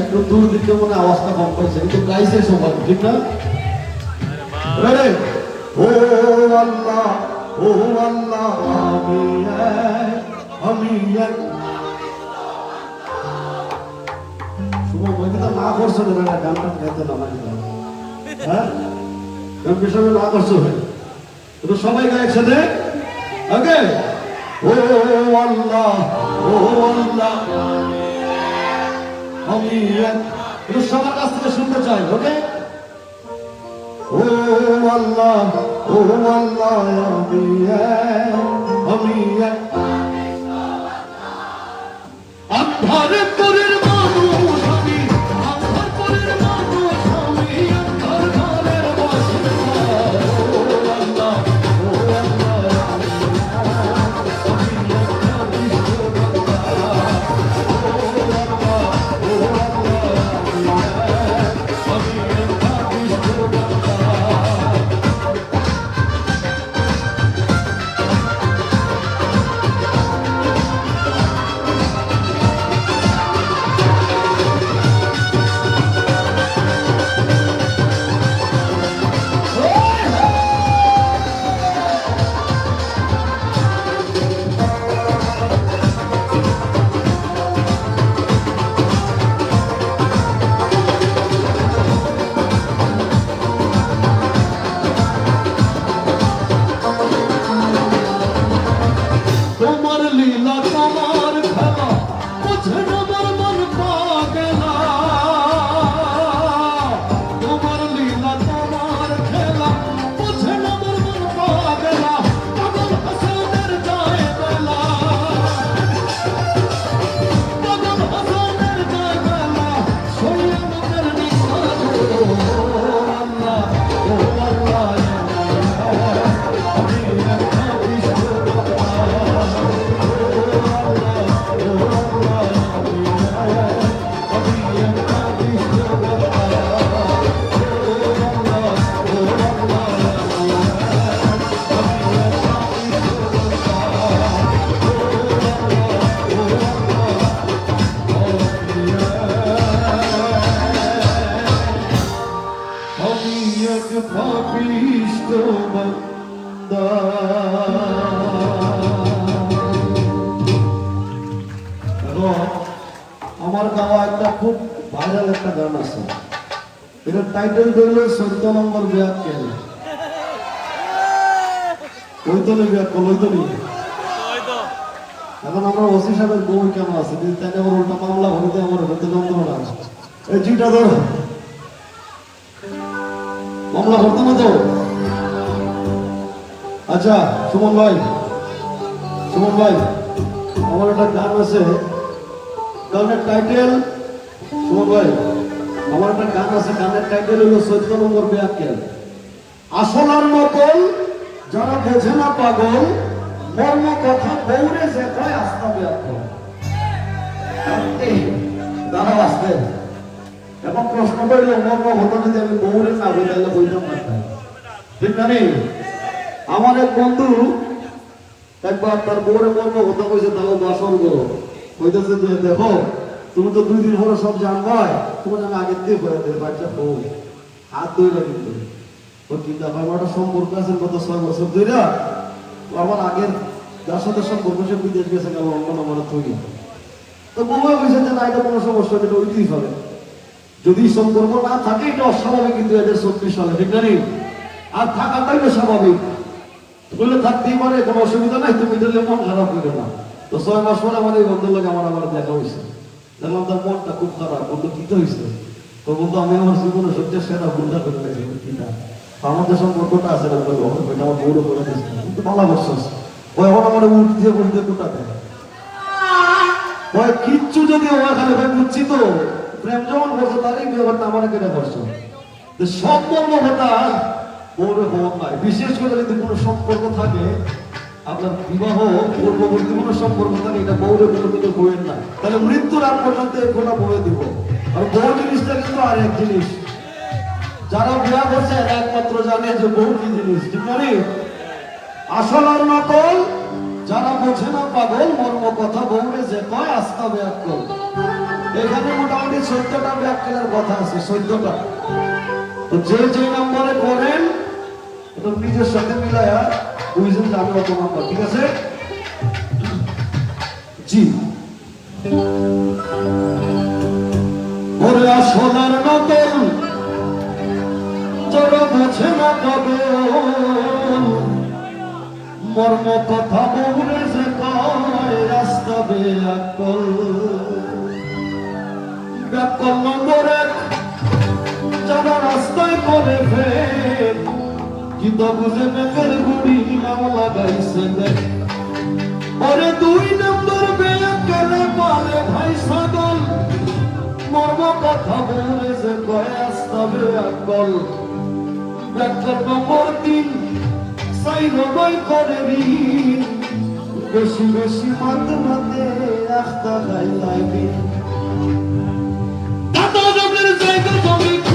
একটু দূর দিকে মনে আওয়াজটা কম পাইছে কিন্তু গাইছে সবাই ঠিক না ও আল্লাহ ও আল্লাহ আমি আমি এক শুভ বইটা না না গানটা গাইতে না মানে হ্যাঁ? করছ? তো সবাই গায় ও, আল্লাহ ও, আল্লাহ। আমি একটু সবার কাছ থেকে শুনতে চাই, ওকে? ও, আল্লাহ ও, আল্লাহ, আমি আমি এক টাইটেল ধরল চোদ্দ নম্বর বিয়াক কেন কৈতলি বিয়াক কৈতলি ওই তো এখন আমরা ওসি সাহেবের বউ কেমন আছে? কিন্তু তাকে আবার উল্টা মামলা ভরিতে আমার হতে যন্ত্রণা এই জিটা ধরো। মামলা ভরতো না তো? আচ্ছা সুমন ভাই। সুমন ভাই, আমার একটা গান আছে। গানের টাইটেল, সুমন ভাই। আমার একটা গান আছে, গানের টাইটেল হলো চোদ্দ নম্বর ব্যাখ্যা আসলার মতন যারা বোঝে না পাগল, মর্ম কথা বৌরে যে কয়, আস্থা ব্যাখ্যা দাঁড়াও আসতে। এখন প্রশ্ন করলে মর্ম হতো যদি আমি বৌরে না বই তাহলে বইতাম না ঠিক না নেই? আমার এক বন্ধু, একবার তার বউরে মর্ম হতো কইছে তাহলে দর্শন করো কইতেছে দেখো তুমি তো দুই দিন পরে সব জানবাই, তোমার আমি আগের দিয়ে করে দেবে, বাচ্চা বউ। হাত ধরে কিন্তু। ও কিন্তু আমার একটা সম্পর্ক আছে, গত ছয় বছর ধরে আমার আগের যার সাথে সম্পর্ক, সে বিদেশ গেছে গেল, অন্য নম্বর তৈরি তো বউ কইছে যে না, এটা কোনো সমস্যা এটা ওইটাই হবে। যদি সম্পর্ক না থাকে, এটা অস্বাভাবিক, কিন্তু এদের চব্বিশ সালে, ঠিক না আর থাকাটাই তো স্বাভাবিক। বলে থাকতেই পারে, কোনো অসুবিধা নাই, তুমি দিলে মন খারাপ করে না। তো ছয় মাস পরে আমার এই বন্ধুর লোক আমার আবার দেখা হয়েছে মনটা খুব খারাপ কি হয়েছে তো আমি আমার জীবনে সেরা ভুলটা করে কিনা আমাদের সম্পর্কটা আছে না আমার বউরও করে কিন্তু ভালো এখন আমার উঠ দিয়ে দিয়ে কোটা দেয় ওই কিচ্ছু যদি ওখানে ভাই বুঝছি তো। প্রেম যেমন করছ, তারই ব্যাপারটা আমার করছ বলব কথা হওয়ার নাই বিশেষ করে যদি কোনো সম্পর্ক থাকে আপনার বিবাহ পূর্ববর্তী কোনো সম্পর্ক থাকে এটা বউরে কোনো দিকে বইয়ের না। তাহলে মৃত্যুর আগ পর্যন্ত গোটা বয়ে দিব। আর বউ জিনিসটা কিন্তু আর এক জিনিস। যারা বিয়া করছে একমাত্র জানে যে বউ কি জিনিস। ঠিক না রে? আসল আর নকল, যারা বোঝে না পাগল, মর্ম কথা বউরে যে কয়, আস্থা ব্যাকল এখানে মোটামুটি চোদ্দটা ব্যাকলের কথা আছে চোদ্দটা তো যে যে নম্বরে করেন নিজের সাথে মিলায়া বুঝছেন যে আমি নম্বর ঠিক আছে? জি। ওরে আর নকল যারা বোঝে না পাগল মর্ম কথা বলে যে কয়, রাস্তা বেয়াকল। ব্যাকল নম্বর এক যারা রাস্তায় করে ফের কিন্তু বুঝে মেঘের গুড়ি নাম লাগাইছে দেখ পরে দুই নম্বর বেয়াকলে বলে ভাই সাগল মর্ম কথা বলে যে কয় রাস্তা বেয়াকল ব্যাকল নম্বর তিন সাই রবাই করে বেশি বেশি মাতে মাতে আখতা দাদা রবের জায়গা জমি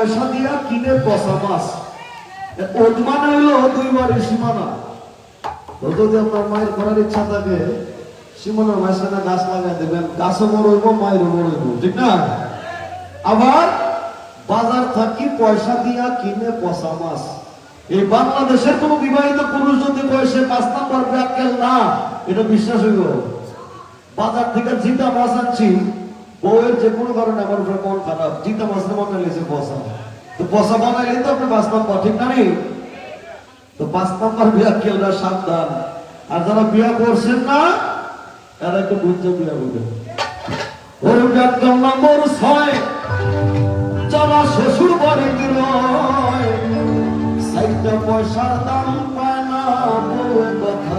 পয়সা দিয়া কিনে বসা মাছ। মানে সীমানা। যদি আপনার মায়ের করার ইচ্ছা থাকে, সীমানার মাঝখানে গাছ লাগাই দেবেন, গাছও হইব মায়েরও হইব ঠিক না? আবার বাজার থাকি পয়সা দিয়া কিনে পচা মাছ। এই বাংলাদেশের কোন বিবাহিত পুরুষ যদি বয়সে পাঁচ নাম্বার ব্যাকেল না, এটা বিশ্বাস হইব? বাজার থেকে জিতা মাছ আনছি বউয়ের যে কোনো কারণে আমার উপরে মন খারাপ, জিতা মাছ মনে লেগেছে পচা তো পচা বানাইলে তো আপনি পাঁচ নাম্বার, ঠিক না নেই তো পাঁচ নাম্বার বিয়া কেউরা সাবধান? আর যারা বিয়া করছেন না, এরা একটু বুঝতে বিয়া করবেন। ওর একদম নম্বর ছয়, যারা শ্বশুর বাড়ি দিল সাইডটা পয়সার দাম পায় না কথা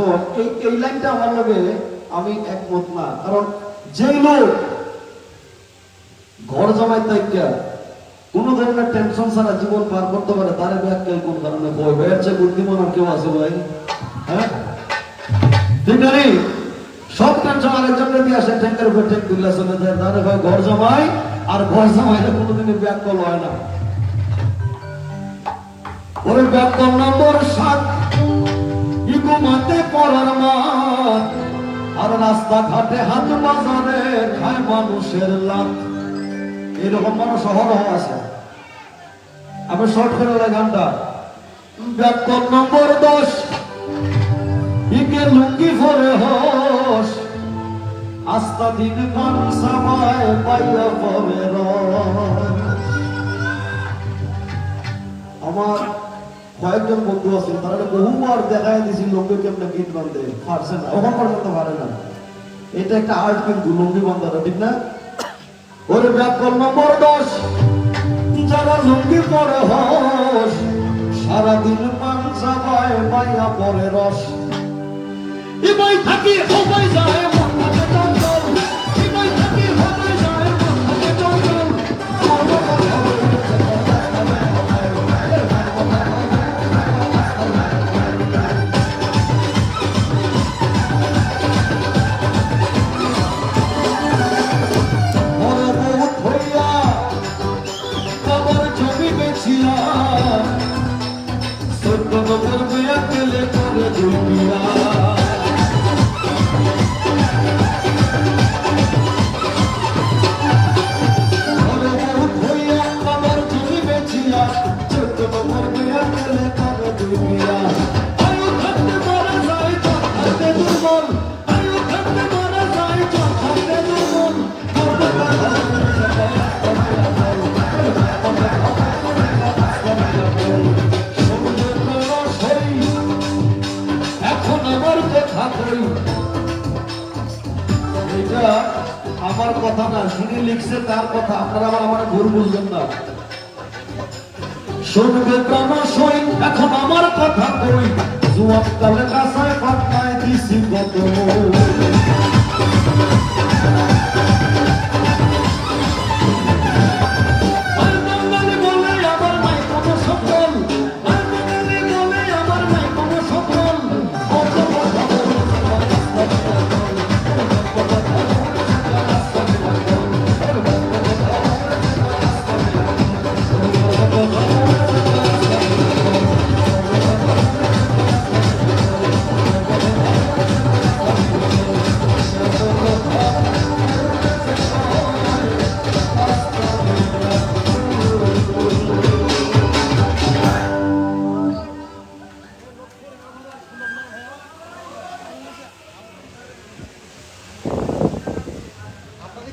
কয়। এই এই লাইনটা আমার লাগে আমি একমত না। কারণ যেই লোক ঘর জমাই তাইকা কোন ধরনের টেনশন ছাড়া জীবন পার করতে পারে, তার ব্যাখ্যা কোন কারণে বই চেয়ে বুদ্ধিমান আর কেউ আছে ভাই? হ্যাঁ? সব টেনশন আরেকজনকে দিয়ে আসে ট্যাঙ্কের উপর ট্যাঙ্ক দিলে চলে যায়। তাহলে ভাই ঘর জমাই আর ঘর জমাইলে কোনোদিনই ব্যাকল হয় না। ওরে ব্যাকল নম্বর সাত। ইগো মাতে পড়ার মাত আর রাস্তা ঘাটে হাত বাজারে খায় মানুষের লাত এরকম মানুষ শহর আছে। আমি শর্ট করে ওই গানটা। ব্যাকল নম্বর দশ। ইকে লুঙ্গি ভরে হোস। আস্তা দিন মান সবাই পাইয়া পরে আমার কয়েকজন বন্ধু আছে তারা বহুবার দেখায় দিছি লুঙ্গি কেমনে গীত বান্ধে পারছে না ওখান পর্যন্ত পারে না। এটা একটা আর্ট কিন্তু লুঙ্গি বান্ধাটা ঠিক না? ওরে ব্যাকল নম্বর দশ, যারা লুঙ্গি পরে হস, সারাদিন পান সবাই পাইয়া পরে রস। ইবাই থাকি হবাই যায় মন দিছি কত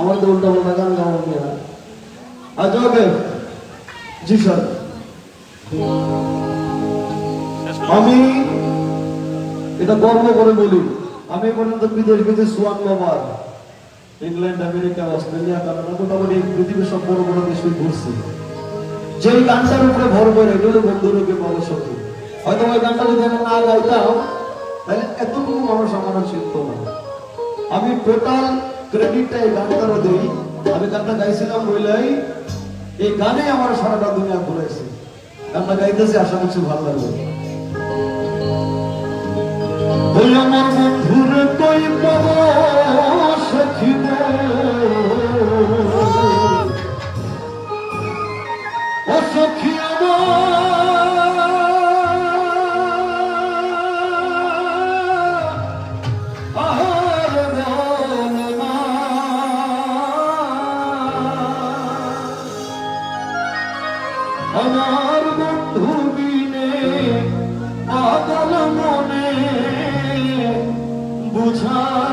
আমার তো উল্টা উল্টা গান গাওয়া আজ ওকে জি স্যার। আমি এটা গর্ব করে বলি, আমি পর্যন্ত বিদেশ বিদেশ চুয়ান্ন বার ইংল্যান্ড, আমেরিকা, অস্ট্রেলিয়া, কানাডা, মোটামুটি পৃথিবীর সব বড় বড় দেশে ঘুরছি। যেই গানটার উপরে ভর করে এগুলো বন্ধুরকে পাবো সত্যি হয়তো ওই গানটা যদি আমি না গাইতাম, তাহলে এতটুকু মানুষ আমার শিখতো না। আমি টোটাল ক্রেডিটটা এই গানটারও দিই। আমি গানটা গাইছিলাম বইলাই এই গানে আমার সারাটা দুনিয়া ঘুরাইছে। গানটা গাইতেছি, আশা করছি ভালো লাগবে। ওই আমার বন্ধুর সখী পাগল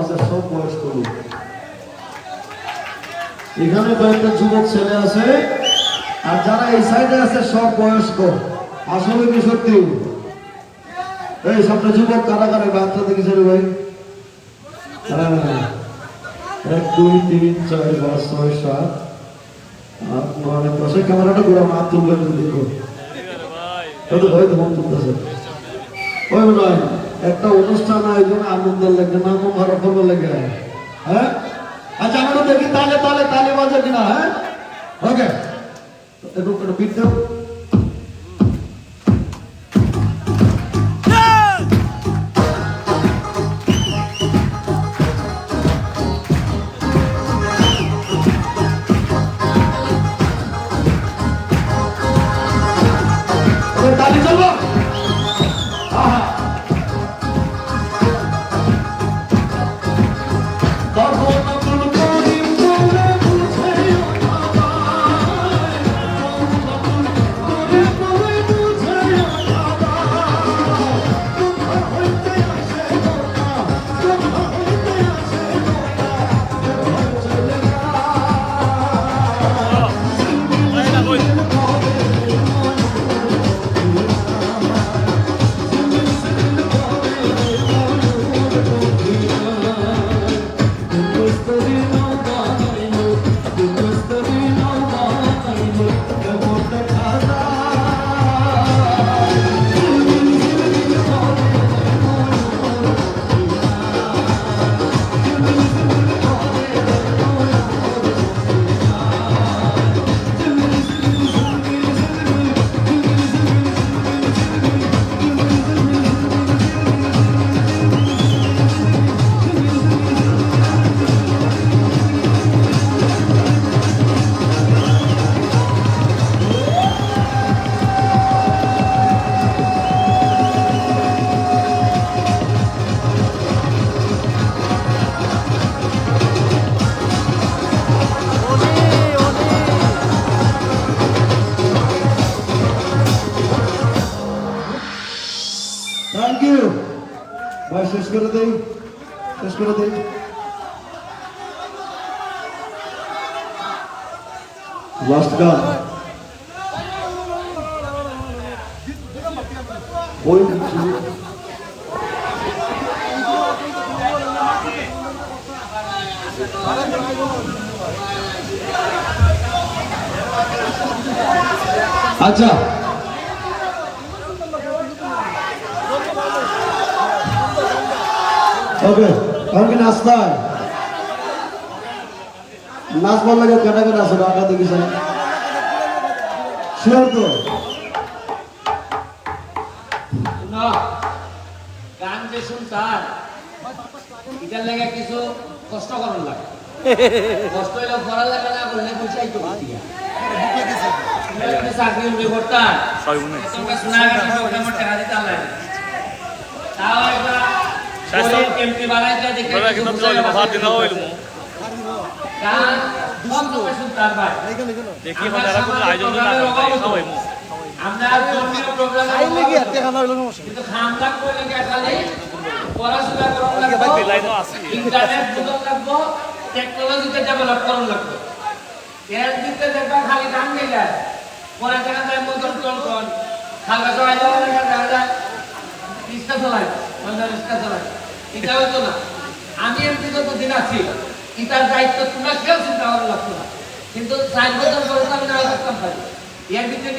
আছে সব বয়স্ক লোক। এখানে কয়েকটা যুবক ছেলে আছে আর যারা এই সাইডে আছে সব বয়স্ক। আসলে কি সত্যি? এই সবটা যুবক কারা কারা? বাচ্চা দেখেছে ভাই। হ্যাঁ। এক দুই তিন চার পাঁচ ছয় সাত আট নয় দশ। ক্যামেরাটা ঘুরে হাত তুলবে দেখো। ভাই। তোমার তুলতেছে। ওই নয় একটা অনুষ্ঠান আয়োজন আনন্দের লাগে না ভালো ভালো লাগে হ্যাঁ? আচ্ছা আমরা দেখি তালে তালে তালে বাজে কিনা হ্যাঁ? ওকে একটু একটু শেষ করে দেই লাস্ট গান ওই আচ্ছা ওকে এখন কি নাচতে হয় নাচবার লাগে কেটা কেটা আছে ডাকা দেখিস শিওর তো। না গান যে শুনতাম এটার লাগে কিছু কষ্ট করার লাগে। কষ্ট হইলে করার লাগে না করলে বুঝাই তো চাকরি উঠে করতাম শোনা গেছে টাকা দিতে লাগে তাও একটা এমপি বানাইতে দেখে মানে এরা কোনো আয়োজন না খাওয়াই মু আমরা ধর্মীয় প্রোগ্রামে কিন্তু খামদাম করে খালি পড়াশোনা করার লাগবে বেলাইনও আছে। ইন্টারনেট বুঝন লাগবো টেকনোলজিতে ডেভেলপ করুন লাগবে। এর দিকে দেখবা খালি পরে দেখা যায় দেখা যায় মন্দার রিক্সা চলাই। এটা হতো না। আমি এমপি যতদিন আছি এটার দায়িত্ব তোমরা কেউ চিন্তা করা লাগতো না। কিন্তু চার বছর পরে আমি না থাকতাম এর